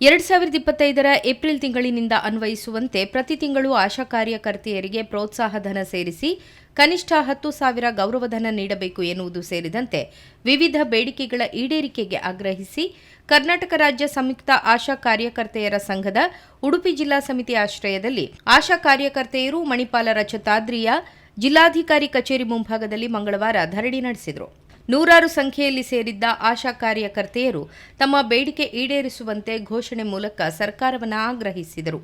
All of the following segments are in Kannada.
ಎರಡ್ ಸಾವಿರದ ಇಪ್ಪತ್ತೈದರ ಏಪ್ರಿಲ್ ತಿಂಗಳಿನಿಂದ ಅನ್ವಯಿಸುವಂತೆ ಪ್ರತಿ ತಿಂಗಳು ಆಶಾ ಕಾರ್ಯಕರ್ತೆಯರಿಗೆ ಪ್ರೋತ್ಸಾಹ ಧನ ಸೇರಿಸಿ ಕನಿಷ್ಠ ಹತ್ತು ಸಾವಿರ ಗೌರವಧನ ನೀಡಬೇಕು ಎನ್ನುವುದು ಸೇರಿದಂತೆ ವಿವಿಧ ಬೇಡಿಕೆಗಳ ಈಡೇರಿಕೆಗೆ ಆಗ್ರಹಿಸಿ ಕರ್ನಾಟಕ ರಾಜ್ಯ ಸಂಯುಕ್ತ ಆಶಾ ಕಾರ್ಯಕರ್ತೆಯರ ಸಂಘದ ಉಡುಪಿ ಜಿಲ್ಲಾ ಸಮಿತಿ ಆಶ್ರಯದಲ್ಲಿ ಆಶಾ ಕಾರ್ಯಕರ್ತೆಯರು ಮಣಿಪಾಲ ಛತಾದ್ರಿಯ ಜಿಲ್ಲಾಧಿಕಾರಿ ಕಚೇರಿ ಮುಂಭಾಗದಲ್ಲಿ ಮಂಗಳವಾರ ಧರಣಿ ನಡೆಸಿದರು. ನೂರಾರು ಸಂಖ್ಯೆಯಲ್ಲಿ ಸೇರಿದ್ದ ಆಶಾ ಕಾರ್ಯಕರ್ತೆಯರು ತಮ್ಮ ಬೇಡಿಕೆ ಈಡೇರಿಸುವಂತೆ ಘೋಷಣೆ ಮೂಲಕ ಸರ್ಕಾರವನ್ನು ಆಗ್ರಹಿಸಿದರು.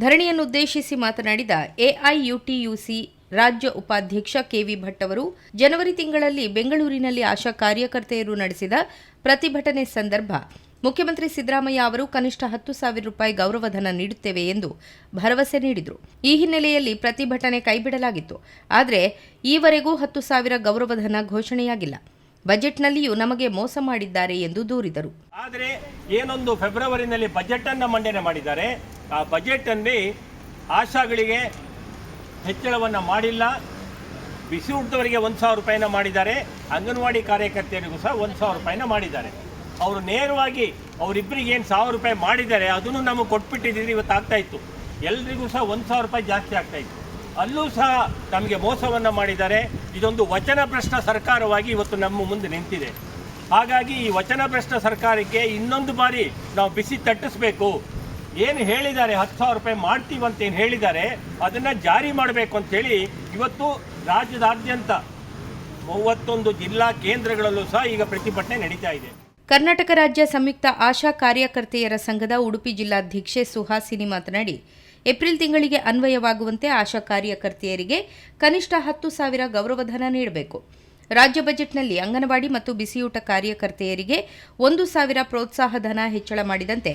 ಧರಣಿಯನ್ನುದ್ದೇಶಿಸಿ ಮಾತನಾಡಿದ ಎಐಯುಟಿಯುಸಿ ರಾಜ್ಯ ಉಪಾಧ್ಯಕ್ಷ ಕೆವಿ ಭಟ್ ಅವರು, ಜನವರಿ ತಿಂಗಳಲ್ಲಿ ಬೆಂಗಳೂರಿನಲ್ಲಿ ಆಶಾ ಕಾರ್ಯಕರ್ತೆಯರು ನಡೆಸಿದ ಪ್ರತಿಭಟನೆ ಸಂದರ್ಭ ಮುಖ್ಯಮಂತ್ರಿ ಸಿದ್ದರಾಮಯ್ಯ ಅವರು ಕನಿಷ್ಠ ಹತ್ತು ಸಾವಿರ ರೂಪಾಯಿ ಗೌರವಧನ ನೀಡುತ್ತೇವೆ ಎಂದು ಭರವಸೆ ನೀಡಿದರು. ಈ ಹಿನ್ನೆಲೆಯಲ್ಲಿ ಪ್ರತಿಭಟನೆ ಕೈಬಿಡಲಾಗಿತ್ತು. ಆದರೆ ಈವರೆಗೂ ಹತ್ತು ಸಾವಿರ ಗೌರವಧನ ಘೋಷಣೆಯಾಗಿಲ್ಲ. ಬಜೆಟ್ನಲ್ಲಿಯೂ ನಮಗೆ ಮೋಸ ಮಾಡಿದ್ದಾರೆ ಎಂದು ದೂರಿದರು. ಆದರೆ ಏನೊಂದು ಫೆಬ್ರವರಿನಲ್ಲಿ ಬಜೆಟ್ ಅನ್ನು ಮಂಡನೆ ಮಾಡಿದ್ದಾರೆ. ಆ ಬಜೆಟ್ ಅಲ್ಲಿ ಆಶಾಗಳಿಗೆ ಹೆಚ್ಚಳವನ್ನು ಮಾಡಿಲ್ಲ. ಬಿಸಿ ಊಟದವರಿಗೆ ಒಂದು ಸಾವಿರ ರೂಪಾಯಿನ ಮಾಡಿದ್ದಾರೆ. ಅಂಗನವಾಡಿ ಕಾರ್ಯಕರ್ತೆಯರಿಗೂ ಸಹ ಒಂದು ಸಾವಿರ ರೂಪಾಯಿನ ಮಾಡಿದ್ದಾರೆ. ಅವರು ನೇರವಾಗಿ ಅವರಿಬ್ಬರಿಗೆ ಏನು ಸಾವಿರ ರೂಪಾಯಿ ಮಾಡಿದ್ದಾರೆ, ಅದನ್ನು ನಮಗೆ ಕೊಟ್ಬಿಟ್ಟಿದ್ದೀರಿ ಇವತ್ತು ಆಗ್ತಾ ಇತ್ತು. ಎಲ್ರಿಗೂ ಸಹ ಒಂದು ಸಾವಿರ ರೂಪಾಯಿ ಜಾಸ್ತಿ ಆಗ್ತಾ ಇತ್ತು. ಅಲ್ಲೂ ಸಹ ನಮಗೆ ಮೋಸವನ್ನು ಮಾಡಿದ್ದಾರೆ. ಇದೊಂದು ವಚನ ಭ್ರಷ್ಟ ಸರ್ಕಾರವಾಗಿ ಇವತ್ತು ನಮ್ಮ ಮುಂದೆ ನಿಂತಿದೆ. ಹಾಗಾಗಿ ಈ ವಚನ ಭ್ರಷ್ಟ ಸರ್ಕಾರಕ್ಕೆ ಇನ್ನೊಂದು ಬಾರಿ ನಾವು ಬಿಸಿ ತಟ್ಟಿಸ್ಬೇಕು. ಏನು ಹೇಳಿದ್ದಾರೆ, ಹತ್ತು ಸಾವಿರ ರೂಪಾಯಿ ಮಾಡ್ತೀವಿ ಅಂತ ಏನು ಹೇಳಿದ್ದಾರೆ, ಅದನ್ನು ಜಾರಿ ಮಾಡಬೇಕು ಅಂತೇಳಿ ಇವತ್ತು ರಾಜ್ಯದಾದ್ಯಂತ ಮೂವತ್ತೊಂದು ಜಿಲ್ಲಾ ಕೇಂದ್ರಗಳಲ್ಲೂ ಸಹ ಈಗ ಪ್ರತಿಭಟನೆ ನಡೀತಾ ಇದೆ. ಕರ್ನಾಟಕ ರಾಜ್ಯ ಸಂಯುಕ್ತ ಆಶಾ ಕಾರ್ಯಕರ್ತೆಯರ ಸಂಘದ ಉಡುಪಿ ಜಿಲ್ಲಾಧ್ಯಕ್ಷೆ ಸುಹಾಸಿನಿ ಮಾತನಾಡಿ, ಏಪ್ರಿಲ್ ತಿಂಗಳಿಗೆ ಅನ್ವಯವಾಗುವಂತೆ ಆಶಾ ಕಾರ್ಯಕರ್ತೆಯರಿಗೆ ಕನಿಷ್ಠ ಹತ್ತು ಸಾವಿರ ಗೌರವಧನ ನೀಡಬೇಕು. ರಾಜ್ಯ ಬಜೆಟ್ನಲ್ಲಿ ಅಂಗನವಾಡಿ ಮತ್ತು ಬಿಸಿಯೂಟ ಕಾರ್ಯಕರ್ತೆಯರಿಗೆ ಒಂದು ಸಾವಿರ ಪ್ರೋತ್ಸಾಹ ಧನ ಹೆಚ್ಚಳ ಮಾಡಿದಂತೆ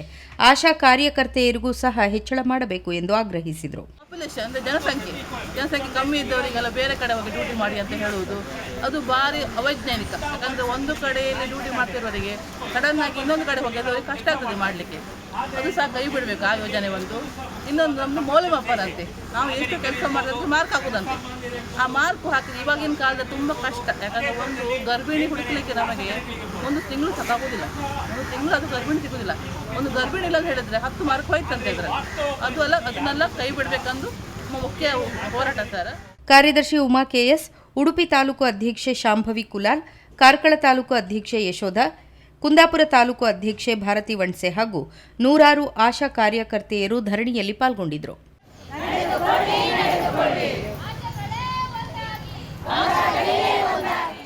ಆಶಾ ಕಾರ್ಯಕರ್ತೆಯರಿಗೂ ಸಹ ಹೆಚ್ಚಳ ಮಾಡಬೇಕು ಎಂದು ಆಗ್ರಹಿಸಿದರು. ಜನಸಂಖ್ಯೆ. ಜನಸಂಖ್ಯೆ ಕಮ್ಮಿ ಇದ್ದವರಿಗೆಲ್ಲ ಬೇರೆ ಕಡೆ ಹೋಗಿ ಡ್ಯೂಟಿ ಮಾಡಿ ಅಂತ ಹೇಳುವುದು, ಅದು ಭಾರಿ ಅವೈಜ್ಞಾನಿಕ. ಯಾಕಂದರೆ ಒಂದು ಕಡೆಯಲ್ಲಿ ಡ್ಯೂಟಿ ಮಾಡ್ತಿರೋರಿಗೆ ಸಡನ್ನಾಗಿ ಇನ್ನೊಂದು ಕಡೆ ಹೋಗಿ ಕಷ್ಟ ಆಗ್ತದೆ ಮಾಡಲಿಕ್ಕೆ. ಅದು ಸಹ ಕೈ ಬಿಡಬೇಕು ಆ ಯೋಜನೆ ಒಂದು. ಇನ್ನೊಂದು ನಮ್ಮದು ಮೌಲ್ಯಮಾಪನ ಅಂತೆ. ನಾವು ಎಷ್ಟು ಕೆಲಸ ಮಾಡಿದ್ರೆ ಮಾರ್ಕ್ ಹಾಕೋದಂತೆ. ಆ ಮಾರ್ಕ್ ಹಾಕಿದ್ರೆ ಇವಾಗಿನ ಕಾಲದಲ್ಲಿ ತುಂಬ ಕಷ್ಟ. ಯಾಕಂದರೆ ಒಂದು ಗರ್ಭಿಣಿ ಹುಡುಕಲಿಕ್ಕೆ ನಮಗೆ ಒಂದು ತಿಂಗಳು ಸಾಕಾಗೋದಿಲ್ಲ ಒಂದು ತಿಂಗಳು ಅದು ಗರ್ಭಿಣಿ ಸಿಗೋದಿಲ್ಲ. ಒಂದು ಗರ್ಭಿಣಿ ಇಲ್ಲ ಅಂತ ಹೇಳಿದ್ರೆ ಹತ್ತು ಮಾರ್ಕ್ ಹೋಯ್ತು ಅಂತ ಹೇಳಿದ್ರೆ. ಅದು ಅಲ್ಲ, ಅದನ್ನೆಲ್ಲ ಕೈ ಬಿಡಬೇಕಂದು ಮುಖ್ಯ ಹೋರಾಟ ಸರ್. ಕಾರ್ಯದರ್ಶಿ ಉಮಾ ಕೆಎಸ್ ಉಡುಪಿ ತಾಲೂಕು ಅಧ್ಯಕ್ಷೆ ಶಾಂಭವಿ ಕುಲಾಲ್, ಕಾರ್ಕಳ ತಾಲೂಕು ಅಧ್ಯಕ್ಷೆ ಯಶೋಧ ಕುಂದಾಪುರ ತಾಲೂಕು ಅಧ್ಯಕ್ಷೆ ಭಾರತಿ ವಣ್ಸೆ ಹಾಗೂ ನೂರಾರು ಆಶಾ ಕಾರ್ಯಕರ್ತೆಯರು ಧರಣಿಯಲ್ಲಿ ಪಾಲ್ಗೊಂಡಿದ್ದರು.